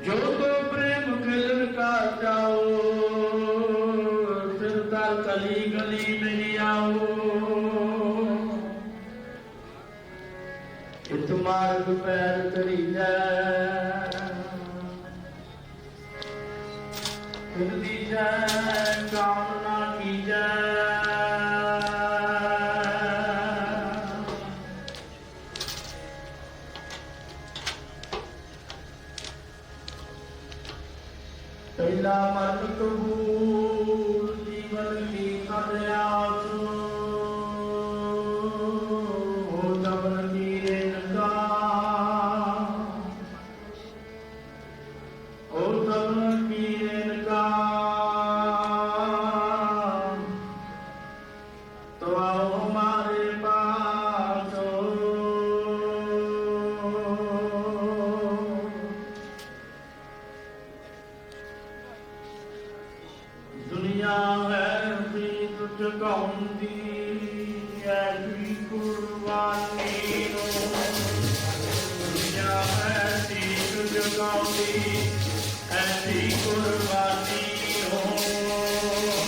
ਜੋ ਤੋ ਪ੍ਰੇਮ ਖਿਲਨ ਕਾ ਜਾਓ, ਸਿਰ ਤਲ ਕਲੀ ਗਲੀ ਨਹੀਂ ਆਓ। ਇਤ ਮਾਰਗ ਪੈਰ ਤਰੀ ਜਾ। ਫਿਰਦੀ Salamat. ਦੁਨੀਆ ਹੈ ਵੀ ਤੁਝ ਕੌਂਦੀ ਐਸੀ ਕੁਰਬਾਨੀ ਨੂੰ ਦੁਨੀਆ ਹੈ ਵੀ ਤੁਝ ਕੌਂਦੀ ਐਸੀ ਕੁਰਬਾਨੀ ਹੋ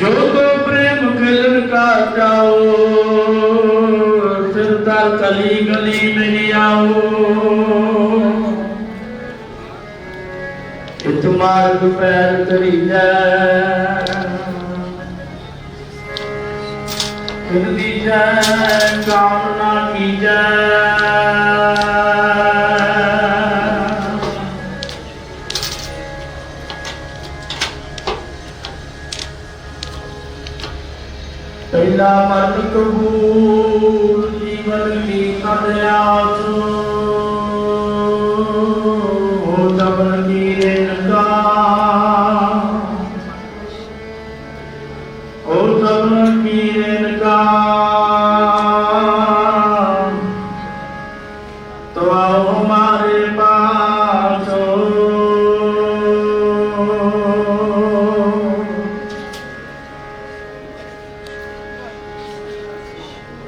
ਜੋ ਤੋ ਪ੍ਰੇਮ ਖਿਲਨ ਕਾ ਜਾਓ ਸਿਰ ਕਲੀ ਗਲੀ ਨਹੀਂ ਆਓ। ਇਤ ਮਾਰਗ ਪੈਰ ਤਰੀ ਜਾ ਫਿਰਦੀ ਜਾ ਕਾਮਨਾ ਕੀ وجهه لمن قد يعتوه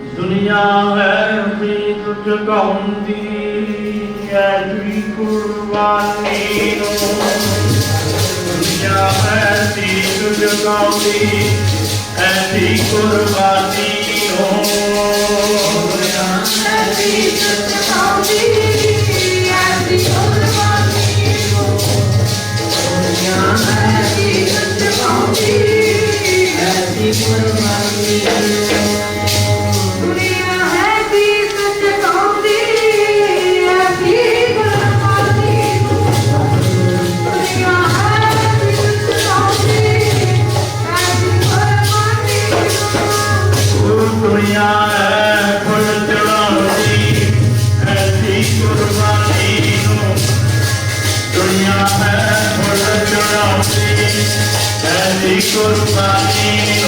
ਦੁਨੀਆ ਹੈ ਵੀ ਤੁਝ ਕੌਂਦੀ ਐਸੀ ਕੁਰਬਾਨੀ ਨੂੰ। ਦੁਨੀਆ ਹੈ ਵੀ ਤੁਝ ਕੌਂਦੀ ਐਸੀ ਕੁਰਬਾਨੀ ਨੂੰ। ਦੁਨੀਆ Hare Guru Hare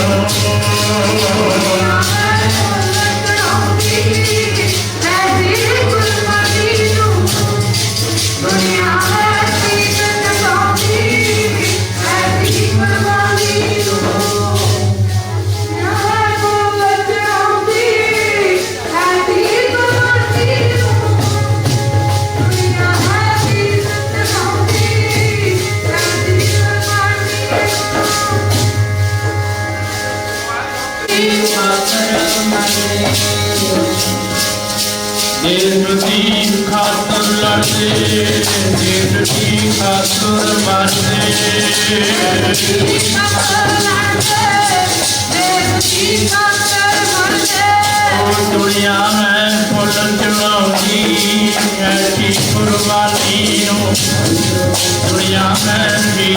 ਕੁਰਬਾਨੀ ਨੂੰ ਦਿਲ ਦੀ ਖਾਤਰ ਲੜਦੇ ਦਿਲ ਖਾਤਰ ਮਰਦੇ ਉਹ ਦੁਨੀਆ ਮੈਂ ਫੁੱਲ ਚੜਾਉਂਦੀ ਐਸੀ ਕੁਰਬਾਨੀ ਨੂੰ ਦੁਨੀਆ ਮੈਂ ਵੀ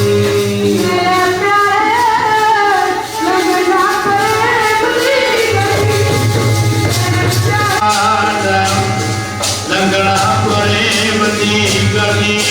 આપણે બધી કરી.